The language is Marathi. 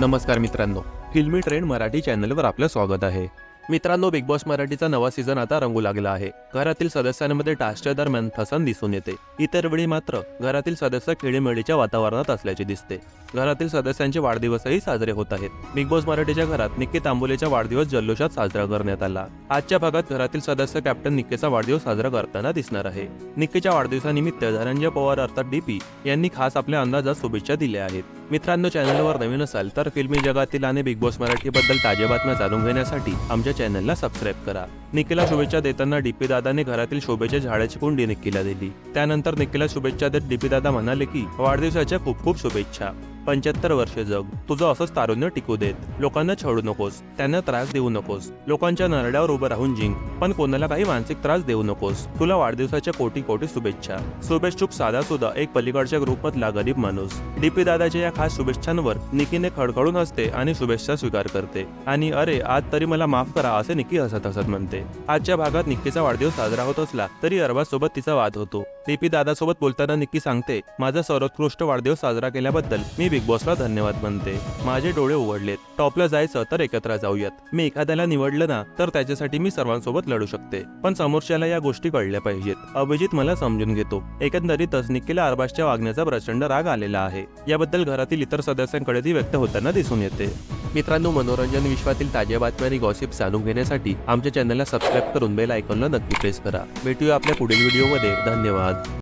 नमस्कार मित्रांनो फिल्मी ट्रेंड मराठी चॅनलवर आपलं स्वागत आहे. मित्रांनो बिग बॉस मराठीचा नवा सीझन आता रंगू लागला आहे. घरातील सदस्यांमध्ये टास्कच्या दरम्यान थसन दिसून येते. इतर वेळी मात्र घरातील सदस्य खेळीमेळीच्या वातावरणात असल्याचे दिसते. घरातील सदस्यांचे वाढदिवसही साजरे होत आहेत. बिग बॉस मराठीच्या घरात निक्की तांबोलेचा वाढदिवस जल्लोषात साजरा करण्यात आला. आजच्या भागात घरातील सदस्य कॅप्टन निक्केचा वाढदिवस साजरा करताना दिसणार आहे. निक्कीच्या वाढदिवसानिमित्त धनंजय पवार अर्थात डीपी यांनी खास आपल्या अंदाजात शुभेच्छा दिल्या आहेत. मित्रांनो चॅनलवर नवीन असाल तर फिल्मी जगातील आणि बिग बॉस मराठीबद्दल ताज्या बातम्या जाणून घेण्यासाठी आमच्या चॅनलला सबस्क्राईब करा. निखिला शुभेच्छा देताना डीपी दादाने घरातील शोभेच्या झाडाची कुंडी निकीला दिली. त्यानंतर निकीला शुभेच्छा देत डीपी दादा म्हणाले की वाढदिवसाच्या खूप खूप शुभेच्छा. पंच्याहत्तर वर्षे जग. तुझं असंच तारुण्य टिकू देत. लोकांना छळू नकोस. त्यांना त्रास देऊ नकोस. लोकांच्या नरड्यावर उभं राहून जिंक. पण कोणाला काही मानसिक त्रास देऊ नकोस. तुला वाढदिवसाच्या कोटी कोटी शुभेच्छा. शुभेच्छुक साधा सुद्धा एक पलीकडच्या ग्रुपमधला गरीब माणूस. डीपी दादाच्या या खास शुभेच्छांवर निकीने खडखडून हसते आणि शुभेच्छा स्वीकार करते. आणि अरे आज तरी मला माफ करा असे निकी हसत हसत म्हणते. आजच्या भागात निक्कीचा वाढदिवस साजरा होत असला तरी अरबाज सोबत तिचा वाद होतो. डीपी दादासोबत बोलताना निक्की सांगते माझा सर्वोत्कृष्ट वाढदिवस साजरा केल्याबद्दल मी बिग बॉसला धन्यवाद म्हणते. माझे डोळे उघडलेत. टॉपला जायचं तर एकत्र जाऊयात. मी एखाद्याला निवडलं ना तर त्याच्यासाठी मी सर्वांसोबत लढू शकते. पण समोरच्याला या गोष्टी कळल्या पाहिजेत. अभिजित मला समजून घेतो. एकंदरीतच निक्कीला अरबाजच्या वागण्याचा प्रचंड राग आलेला आहे. याबद्दल घरातील इतर सदस्यांकडे ती व्यक्त होताना दिसून येते. मित्रांनो मनोरंजन विश्वातील ताज्या बातम्या आणि गॉसिप जाणून घेण्यासाठी आमच्या चॅनलला सबस्क्राईब करून बेल आयकॉनला नक्की प्रेस करा. भेटूया आपल्या पुढील व्हिडिओमध्ये धन्यवाद.